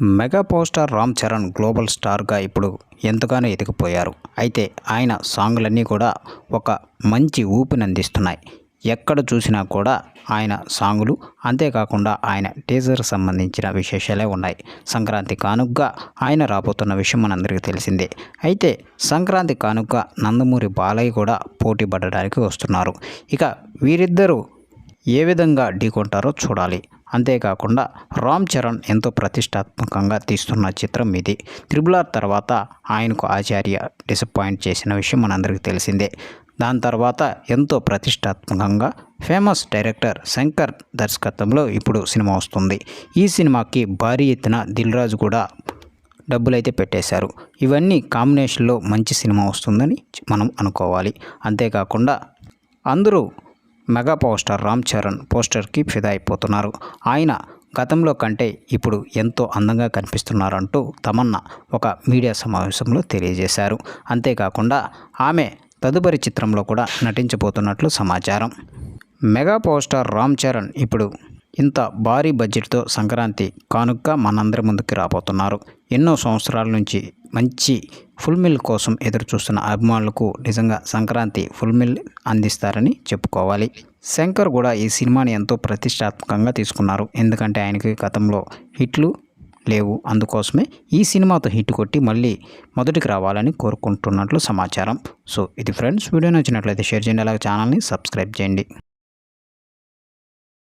Mega power star Ram Charan global స్టార్గా ఇప్పుడు ఎంతగానో ఎదిగిపోయారు. అయితే ఆయన సాంగ్లన్నీ కూడా ఒక మంచి ఊపిని అందిస్తున్నాయి. ఎక్కడ చూసినా కూడా ఆయన సాంగులు అంతేకాకుండా ఆయన టీజర్ సంబంధించిన విశేషాలే ఉన్నాయి. సంక్రాంతి కానుగ్గా ఆయన రాబోతున్న విషయం మనందరికీ తెలిసిందే. అయితే సంక్రాంతి కానుగ్గా నందమూరి బాలయ్య కూడా పోటీ పడడానికి వస్తున్నారు. ఇక వీరిద్దరూ ఏ విధంగా ఢీకొంటారో చూడాలి. అంతేకాకుండా రామ్ చరణ్ ఎంతో ప్రతిష్టాత్మకంగా తీస్తున్న చిత్రం ఇది. త్రిబుల్ ఆర్ తర్వాత ఆయనకు ఆచార్య డిసప్పాయింట్ చేసిన విషయం మనందరికీ తెలిసిందే. దాని తర్వాత ఎంతో ప్రతిష్టాత్మకంగా ఫేమస్ డైరెక్టర్ శంకర్ దర్శకత్వంలో ఇప్పుడు సినిమా వస్తుంది. ఈ సినిమాకి భారీ ఎత్తున దిల్ రాజు కూడా డబ్బులైతే పెట్టేశారు. ఇవన్నీ కాంబినేషన్లో మంచి సినిమా వస్తుందని మనం అనుకోవాలి. అంతేకాకుండా అందరూ mega power star Ram Charan పోస్టర్కి ఫిదా అయిపోతున్నారు. ఆయన గతంలో కంటే ఇప్పుడు ఎంతో అందంగా కనిపిస్తున్నారంటూ తమన్నా ఒక మీడియా సమావేశంలో తెలియజేశారు. అంతేకాకుండా ఆమె తదుపరి చిత్రంలో కూడా నటించబోతున్నట్లు సమాచారం. Mega power star Ram Charan ఇప్పుడు ఇంత భారీ బడ్జెట్తో సంక్రాంతి కానుక మనందరి ముందుకు రాబోతున్నారు. ఎన్నో సంవత్సరాల నుంచి మంచి ఫుల్ మిల్ కోసం ఎదురు చూస్తున్న అభిమానులకు నిజంగా సంక్రాంతి ఫుల్ మిల్ అందిస్తారని చెప్పుకోవాలి. శంకర్ కూడా ఈ సినిమాని ఎంతో ప్రతిష్టాత్మకంగా తీసుకున్నారు. ఎందుకంటే ఆయనకి గతంలో హిట్లు లేవు. అందుకోసమే ఈ సినిమాతో హిట్ కొట్టి మళ్ళీ మొదటికి రావాలని కోరుకుంటున్నట్లు సమాచారం. సో ఇది ఫ్రెండ్స్ వీడియో నచ్చినట్లయితే షేర్ చేయండి. అలాగే ఛానల్ని సబ్స్క్రైబ్ చేయండి.